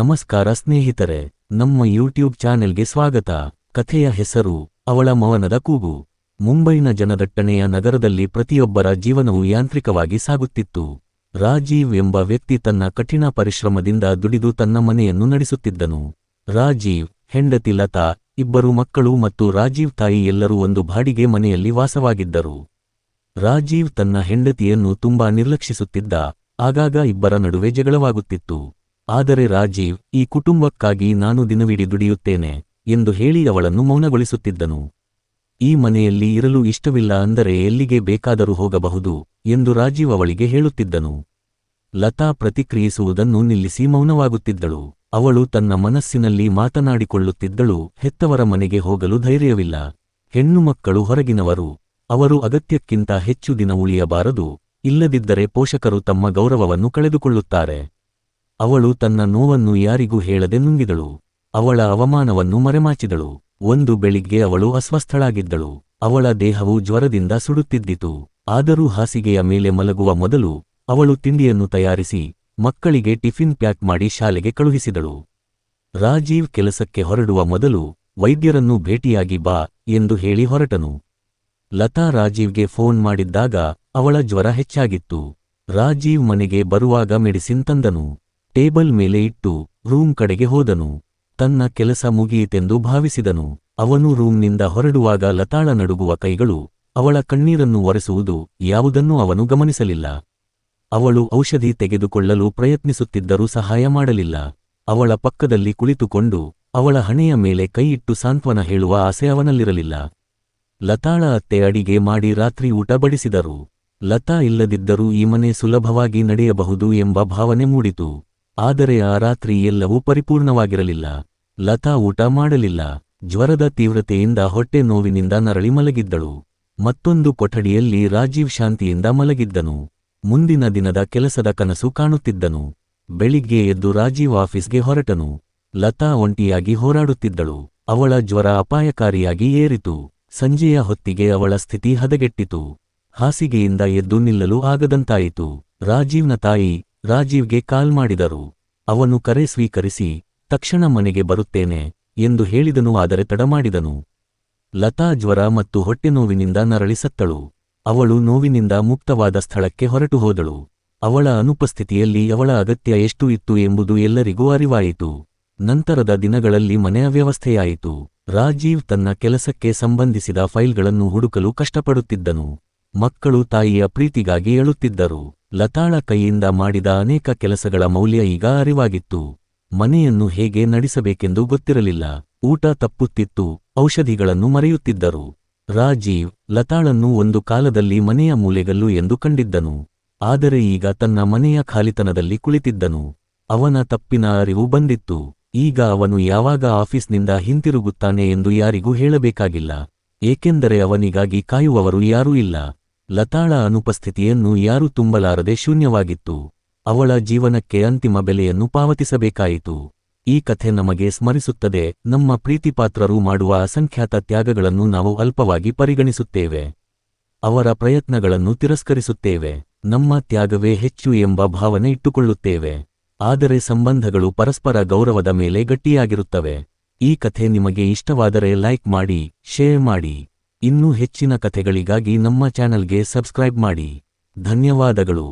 ನಮಸ್ಕಾರ ಸ್ನೇಹಿತರೆ, ನಮ್ಮ ಯೂಟ್ಯೂಬ್ ಚಾನೆಲ್ಗೆ ಸ್ವಾಗತ. ಕಥೆಯ ಹೆಸರು, ಅವಳ ಮವನದ ಕೂಗು. ಮುಂಬೈನ ಜನದಟ್ಟಣೆಯ ನಗರದಲ್ಲಿ ಪ್ರತಿಯೊಬ್ಬರ ಜೀವನವು ಯಾಂತ್ರಿಕವಾಗಿ ಸಾಗುತ್ತಿತ್ತು. ರಾಜೀವ್ ಎಂಬ ವ್ಯಕ್ತಿ ತನ್ನ ಕಠಿಣ ಪರಿಶ್ರಮದಿಂದ ದುಡಿದು ತನ್ನ ಮನೆಯನ್ನು ನಡೆಸುತ್ತಿದ್ದನು. ರಾಜೀವ್, ಹೆಂಡತಿ ಲತಾ, ಇಬ್ಬರು ಮಕ್ಕಳು ಮತ್ತು ರಾಜೀವ್ ತಾಯಿ ಎಲ್ಲರೂ ಒಂದು ಬಾಡಿಗೆ ಮನೆಯಲ್ಲಿ ವಾಸವಾಗಿದ್ದರು. ರಾಜೀವ್ ತನ್ನ ಹೆಂಡತಿಯನ್ನು ತುಂಬಾ ನಿರ್ಲಕ್ಷಿಸುತ್ತಿದ್ದ, ಆಗಾಗ ಇಬ್ಬರ ನಡುವೆ ಜಗಳವಾಗುತ್ತಿತ್ತು. ಆದರೆ ರಾಜೀವ್, ಈ ಕುಟುಂಬಕ್ಕಾಗಿ ನಾನು ದಿನವಿಡೀ ದುಡಿಯುತ್ತೇನೆ ಎಂದು ಹೇಳಿ ಅವಳನ್ನು ಮೌನಗೊಳಿಸುತ್ತಿದ್ದನು. ಈ ಮನೆಯಲ್ಲಿ ಇರಲು ಇಷ್ಟವಿಲ್ಲ ಅಂದರೆ ಎಲ್ಲಿಗೆ ಬೇಕಾದರೂ ಹೋಗಬಹುದು ಎಂದು ರಾಜೀವ್ ಅವಳಿಗೆ ಹೇಳುತ್ತಿದ್ದನು. ಲತಾ ಪ್ರತಿಕ್ರಿಯಿಸುವುದನ್ನು ನಿಲ್ಲಿಸಿ ಮೌನವಾಗುತ್ತಿದ್ದಳು. ಅವಳು ತನ್ನ ಮನಸ್ಸಿನಲ್ಲಿ ಮಾತನಾಡಿಕೊಳ್ಳುತ್ತಿದ್ದಳು, ಹೆತ್ತವರ ಮನೆಗೆ ಹೋಗಲು ಧೈರ್ಯವಿಲ್ಲ. ಹೆಣ್ಣು ಮಕ್ಕಳು ಹೊರಗಿನವರು. ಅವರು ಅಗತ್ಯಕ್ಕಿಂತ ಹೆಚ್ಚು ದಿನ ಉಳಿಯಬಾರದು, ಇಲ್ಲದಿದ್ದರೆ ಪೋಷಕರು ತಮ್ಮ ಗೌರವವನ್ನು ಕಳೆದುಕೊಳ್ಳುತ್ತಾರೆ. ಅವಳು ತನ್ನ ನೋವನ್ನು ಯಾರಿಗೂ ಹೇಳದೆ ನುಂಗಿದಳು. ಅವಳ ಅವಮಾನವನ್ನು ಮರೆಮಾಚಿದಳು. ಒಂದು ಬೆಳಿಗ್ಗೆ ಅವಳು ಅಸ್ವಸ್ಥಳಾಗಿದ್ದಳು. ಅವಳ ದೇಹವು ಜ್ವರದಿಂದ ಸುಡುತ್ತಿದ್ದಿತು. ಆದರೂ ಹಾಸಿಗೆಯ ಮೇಲೆ ಮಲಗುವ ಮೊದಲು ಅವಳು ತಿಂಡಿಯನ್ನು ತಯಾರಿಸಿ ಮಕ್ಕಳಿಗೆ ಟಿಫಿನ್ ಪ್ಯಾಕ್ ಮಾಡಿ ಶಾಲೆಗೆ ಕಳುಹಿಸಿದಳು. ರಾಜೀವ್ ಕೆಲಸಕ್ಕೆ ಹೊರಡುವ ಮೊದಲು ವೈದ್ಯರನ್ನು ಭೇಟಿಯಾಗಿ ಬಾ ಎಂದು ಹೇಳಿ ಹೊರಟನು. ಲತಾ ರಾಜೀವ್ಗೆ ಫೋನ್ ಮಾಡಿದ್ದಾಗ ಅವಳ ಜ್ವರ ಹೆಚ್ಚಾಗಿತ್ತು. ರಾಜೀವ್ ಮನೆಗೆ ಬರುವಾಗ ಮೆಡಿಸಿನ್ ತಂದನು. ಟೇಬಲ್ ಮೇಲೆ ಇಟ್ಟು ರೂಮ್ ಕಡೆಗೆ ಹೋದನು. ತನ್ನ ಕೆಲಸ ಮುಗಿಯಿತೆಂದು ಭಾವಿಸಿದನು. ಅವನು ರೂಮ್ನಿಂದ ಹೊರಡುವಾಗ ಲತಾಳ ನಡುಗುವ ಕೈಗಳು ಅವಳ ಕಣ್ಣೀರನ್ನು ಒರೆಸುವುದು ಯಾವುದನ್ನೂ ಅವನು ಗಮನಿಸಲಿಲ್ಲ. ಅವಳು ಔಷಧಿ ತೆಗೆದುಕೊಳ್ಳಲು ಪ್ರಯತ್ನಿಸುತ್ತಿದ್ದರೂ ಸಹಾಯ ಮಾಡಲಿಲ್ಲ. ಅವಳ ಪಕ್ಕದಲ್ಲಿ ಕುಳಿತುಕೊಂಡು ಅವಳ ಹಣೆಯ ಮೇಲೆ ಕೈಯಿಟ್ಟು ಸಾಂತ್ವನ ಹೇಳುವ ಆಸೆ ಅವನಲ್ಲಿರಲಿಲ್ಲ. ಲತಾಳ ಅತ್ತೆ ಅಡಿಗೆ ಮಾಡಿ ರಾತ್ರಿ ಊಟ ಬಡಿಸಿದರು. ಲತಾ ಇಲ್ಲದಿದ್ದರೂ ಈ ಮನೆ ಸುಲಭವಾಗಿ ನಡೆಯಬಹುದು ಎಂಬ ಭಾವನೆ ಮೂಡಿತು. ಆದರೆ ಆ ರಾತ್ರಿ ಎಲ್ಲವೂ ಪರಿಪೂರ್ಣವಾಗಿರಲಿಲ್ಲ. ಲತಾ ಊಟ ಮಾಡಲಿಲ್ಲ. ಜ್ವರದ ತೀವ್ರತೆಯಿಂದ ಹೊಟ್ಟೆ ನೋವಿನಿಂದ ನರಳಿ ಮಲಗಿದ್ದಳು. ಮತ್ತೊಂದು ಕೊಠಡಿಯಲ್ಲಿ ರಾಜೀವ್ ಶಾಂತಿಯಿಂದ ಮಲಗಿದ್ದನು. ಮುಂದಿನ ದಿನದ ಕೆಲಸದ ಕನಸು ಕಾಣುತ್ತಿದ್ದನು. ಬೆಳಿಗ್ಗೆ ಎದ್ದು ರಾಜೀವ್ ಆಫೀಸ್ಗೆ ಹೊರಟನು. ಲತಾ ಒಂಟಿಯಾಗಿ ಹೋರಾಡುತ್ತಿದ್ದಳು. ಅವಳ ಜ್ವರ ಅಪಾಯಕಾರಿಯಾಗಿ ಏರಿತು. ಸಂಜೆಯ ಹೊತ್ತಿಗೆ ಅವಳ ಸ್ಥಿತಿ ಹದಗೆಟ್ಟಿತು. ಹಾಸಿಗೆಯಿಂದ ಎದ್ದು ನಿಲ್ಲಲು ಆಗದಂತಾಯಿತು. ರಾಜೀವ್ನ ತಾಯಿ ರಾಜೀವ್ಗೆ ಕಾಲ್ ಮಾಡಿದರು. ಅವನು ಕರೆ ಸ್ವೀಕರಿಸಿ, ತಕ್ಷಣ ಮನೆಗೆ ಬರುತ್ತೇನೆ ಎಂದು ಹೇಳಿದನು, ಆದರೆ ತಡಮಾಡಿದನು. ಲತಾ ಜ್ವರ ಮತ್ತು ಹೊಟ್ಟೆನೋವಿನಿಂದ ನರಳಿ ಸತ್ತಳು ಅವಳು ನೋವಿನಿಂದ ಮುಕ್ತವಾದ ಸ್ಥಳಕ್ಕೆ ಹೊರಟು ಹೋದಳು. ಅವಳ ಅನುಪಸ್ಥಿತಿಯಲ್ಲಿ ಅವಳ ಅಗತ್ಯ ಎಷ್ಟು ಇತ್ತು ಎಂಬುದು ಎಲ್ಲರಿಗೂ ಅರಿವಾಯಿತು. ನಂತರದ ದಿನಗಳಲ್ಲಿ ಮನೆಯ ವ್ಯವಸ್ಥೆಯಾಯಿತು. ರಾಜೀವ್ ತನ್ನ ಕೆಲಸಕ್ಕೆ ಸಂಬಂಧಿಸಿದ ಫೈಲ್ಗಳನ್ನು ಹುಡುಕಲು ಕಷ್ಟಪಡುತ್ತಿದ್ದನು. ಮಕ್ಕಳು ತಾಯಿಯ ಪ್ರೀತಿಗಾಗಿ ಅಳುತ್ತಿದ್ದರು ಲತಾಳ ಕೈಯಿಂದ ಮಾಡಿದ ಅನೇಕ ಕೆಲಸಗಳ ಮೌಲ್ಯ ಈಗ ಅರಿವಾಗಿತ್ತು. ಮನೆಯನ್ನು ಹೇಗೆ ನಡೆಸಬೇಕೆಂದು ಗೊತ್ತಿರಲಿಲ್ಲ. ಊಟ ತಪ್ಪುತ್ತಿತ್ತು, ಔಷಧಿಗಳನ್ನು ಮರೆಯುತ್ತಿದ್ದರು. ರಾಜೀವ್ ಲತಾಳನ್ನು ಒಂದು ಕಾಲದಲ್ಲಿ ಮನೆಯ ಮೂಲೆಗಲ್ಲು ಎಂದು ಕಂಡಿದ್ದನು. ಆದರೆ ಈಗ ತನ್ನ ಮನೆಯ ಖಾಲಿತನದಲ್ಲಿ ಕುಳಿತಿದ್ದನು. ಅವನ ತಪ್ಪಿನ ಅರಿವು ಬಂದಿತ್ತು. ಈಗ ಅವನು ಯಾವಾಗ ಆಫೀಸ್ನಿಂದ ಹಿಂತಿರುಗುತ್ತಾನೆ ಎಂದು ಯಾರಿಗೂ ಹೇಳಬೇಕಾಗಿಲ್ಲ. ಏಕೆಂದರೆ ಅವನಿಗಾಗಿ ಕಾಯುವವರು ಯಾರೂ ಇಲ್ಲ. ಲತಾಳ ಅನುಪಸ್ಥಿತಿಯನ್ನು ಯಾರೂ ತುಂಬಲಾರದೆ ಶೂನ್ಯವಾಗಿತ್ತು. ಅವಳ ಜೀವನಕ್ಕೆ ಅಂತಿಮ ಬೆಲೆಯನ್ನು ಪಾವತಿಸಬೇಕಾಯಿತು. ಈ ಕಥೆ ನಮಗೆ ಸ್ಮರಿಸುತ್ತದೆ, ನಮ್ಮ ಪ್ರೀತಿಪಾತ್ರರು ಮಾಡುವ ಅಸಂಖ್ಯಾತ ತ್ಯಾಗಗಳನ್ನು ನಾವು ಅಲ್ಪವಾಗಿ ಪರಿಗಣಿಸುತ್ತೇವೆ. ಅವರ ಪ್ರಯತ್ನಗಳನ್ನು ತಿರಸ್ಕರಿಸುತ್ತೇವೆ, ನಮ್ಮ ತ್ಯಾಗವೇ ಹೆಚ್ಚು ಎಂಬ ಭಾವನೆ ಇಟ್ಟುಕೊಳ್ಳುತ್ತೇವೆ. ಆದರೆ ಸಂಬಂಧಗಳು ಪರಸ್ಪರ ಗೌರವದ ಮೇಲೆ ಗಟ್ಟಿಯಾಗಿರುತ್ತವೆ. ಈ ಕಥೆ ನಿಮಗೆ ಇಷ್ಟವಾದರೆ ಲೈಕ್ ಮಾಡಿ, ಶೇರ್ ಮಾಡಿ. ಇನ್ನೂ ಹೆಚ್ಚಿನ ಕಥೆಗಳಿಗಾಗಿ ನಮ್ಮ ಚಾನಲ್ಗೆ ಸಬ್ಸ್ಕ್ರೈಬ್ ಮಾಡಿ. ಧನ್ಯವಾದಗಳು.